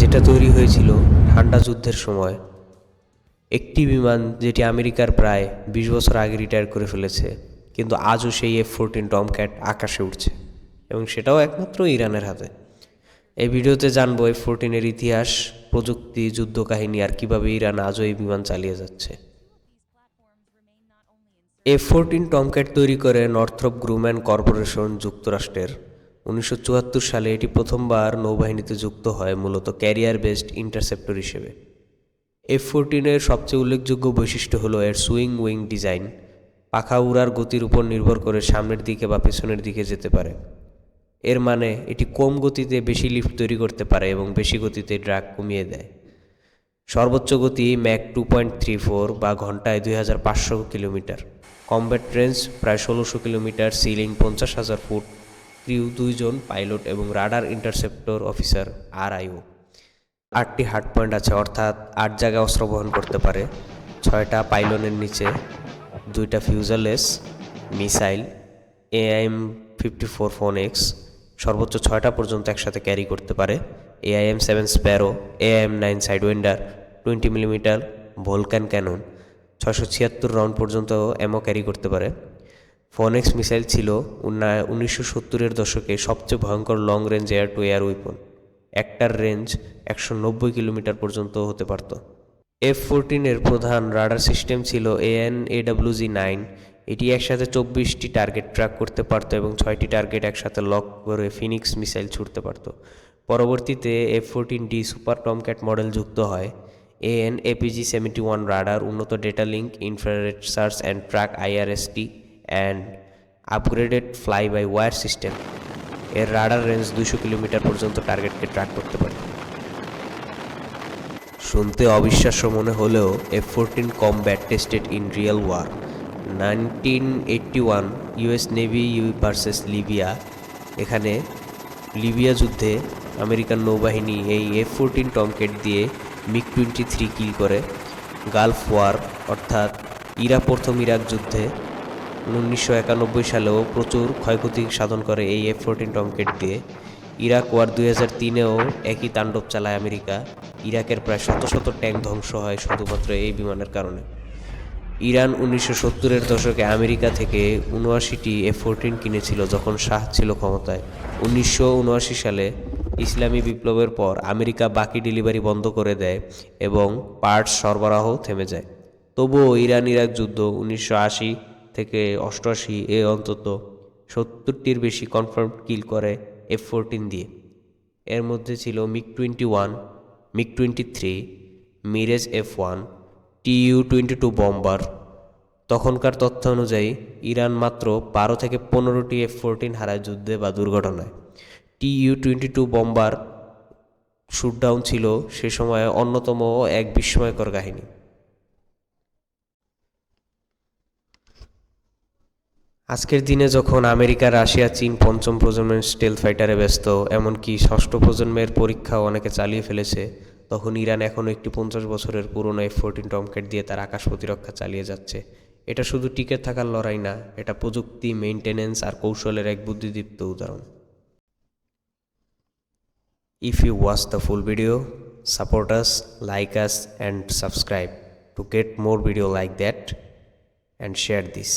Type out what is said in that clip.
যেটা তৈরি হয়েছিল ঠান্ডা যুদ্ধের সময়। একটি বিমান যেটি আমেরিকার প্রায় বিশ বছর আগে রিটায়ার করে ফেলেছে, কিন্তু আজও সেই এফ ফোরটিন টমক্যাট আকাশে উঠছে এবং সেটাও একমাত্র ইরানের হাতে। এই ভিডিওতে জানব এফ ফোরটিনের ইতিহাস, প্রযুক্তি, যুদ্ধ কাহিনী আর কীভাবে ইরান আজও এই বিমান চালিয়ে যাচ্ছে। এফ ফোরটিন টমক্যাট তৈরি করে নর্থ্রপ গ্রুম্যান কর্পোরেশন যুক্তরাষ্ট্রের উনিশশো চুয়াত্তর সালে এটি প্রথমবার নৌবাহিনীতে যুক্ত হয়, মূলত ক্যারিয়ার বেসড ইন্টারসেপ্টর হিসেবে। এফ ফোরটিনের সবচেয়ে উল্লেখযোগ্য বৈশিষ্ট্য হলো এর সুইং উইং ডিজাইন। পাখা উড়ার গতির উপর নির্ভর করে সামনের দিকে বা পেছনের দিকে যেতে পারে। এর মানে এটি কম গতিতে বেশি লিফট তৈরি করতে পারে এবং বেশি গতিতে ড্রাগ কমিয়ে দেয়। সর্বোচ্চ গতি Mach two point three four বা ঘন্টায় দুই হাজার পাঁচশো কিলোমিটার। কমব্যাট রেঞ্জ প্রায় ষোলোশো কিলোমিটার সিলিং পঞ্চাশ হাজার ফুট ক্রিউ দুইজন পাইলট এবং রাডার ইন্টারসেপ্টর অফিসার আর আইও আটটি হার্ড পয়েন্ট আছে, অর্থাৎ আট জায়গায় অস্ত্র বহন করতে পারে। ছয়টা পাইলনের নিচে, দুইটা fuselage, missile, AIM fifty four Phoenix, সর্বোচ্চ ছয়টা পর্যন্ত একসাথে ক্যারি করতে পারে। AIM seven Sparrow, AIM nine Sidewinder, twenty millimetre Vulcan cannon, ছয়শো ছিয়াত্তর রাউন্ড পর্যন্ত এমও ক্যারি করতে পারে। ফোনেক্স মিসাইল ছিল উনিশশো সত্তরের দশকে সবচেয়ে ভয়ঙ্কর long range air to air weapon একটার রেঞ্জ একশো নব্বই কিলোমিটার পর্যন্ত হতে পারত। এফ ফোরটিনের প্রধান রাডার সিস্টেম ছিল এএন এডাব্লিউজি নাইন এটি একসাথে চব্বিশটি টার্গেট ট্র্যাক করতে পারত এবং ছয়টি টার্গেট একসাথে লক করে ফিনিক্স মিসাইল ছুটতে পারত। পরবর্তীতে F fourteen D super Tomcat model যুক্ত হয়। AN APG seventy one radar উন্নত data link infrared search and track IRST and upgraded fly by wire system এর রাডার রেঞ্জ দুশো কিলোমিটার পর্যন্ত টার্গেটকে ট্র্যাক করতে পারে। শুনতে অবিশ্বাস্য মনে হলেও F fourteen combat tested in real war nineteen eighty one US Navy U versus Libya এখানে লিবিয়া যুদ্ধে আমেরিকান নৌবাহিনী এই এফ ফোরটিন টমকেট দিয়ে মিগ টোয়েন্টি থ্রি কিল করে। গালফ ওয়ার অর্থাৎ ইরাক প্রথম ইরাক যুদ্ধে উনিশশো একানব্বই সালেও প্রচুর ক্ষয়ক্ষতি সাধন করে এই এফ ফোরটিন টমকেট দিয়ে। ইরাক ওয়ার দুই হাজার তিনেও একই তাণ্ডব চালায় আমেরিকা। ইরাকের প্রায় শত শত ট্যাঙ্ক ধ্বংস হয় শুধুমাত্র এই বিমানের কারণে। ইরান উনিশশো সত্তরের দশকে আমেরিকা থেকে উনআশিটি এফ ফোরটিন কিনেছিল যখন শাহ ছিল ক্ষমতায়। উনিশশো উনআশি সালে ইসলামী বিপ্লবের পর আমেরিকা বাকি ডেলিভারি বন্ধ করে দেয় এবং পার্টস সরবরাহ থেমে যায়। তবুও ইরান ইরাক যুদ্ধ উনিশশো আশি থেকে অষ্টআশি এ অন্তত সত্তরটির বেশি কনফার্ম কিল করে এফ ফোরটিন দিয়ে। এর মধ্যে ছিল MiG twenty one MiG twenty three Mirage F one TU twenty two bomber তখনকার তথ্য অনুযায়ী, ইরান মাত্র বারো থেকে পনেরোটি এফ ফোরটিন হারায় যুদ্ধে বা দুর্ঘটনায়। TU twenty two bomber shootdown ছিল সে সময়ে অন্যতম এক বিস্ময়কর কাহিনী। আজকের দিনে যখন আমেরিকা রাশিয়া চীন পঞ্চম প্রজন্মের স্টেল ফাইটারে ব্যস্ত এমনকি ষষ্ঠ প্রজন্মের পরীক্ষাও অনেকে চালিয়ে ফেলেছে তখন ইরান এখনও একটি পঞ্চাশ বছরের পুরনো এফ ফোরটিন টমকেট দিয়ে তার আকাশ প্রতিরক্ষা চালিয়ে যাচ্ছে এটা শুধু টিকে থাকার লড়াই না এটা প্রযুক্তি মেইনটেনেন্স আর কৌশলের এক বুদ্ধিদীপ্ত উদাহরণ if you watch the full video support us, like us and subscribe to get more video like that and share this.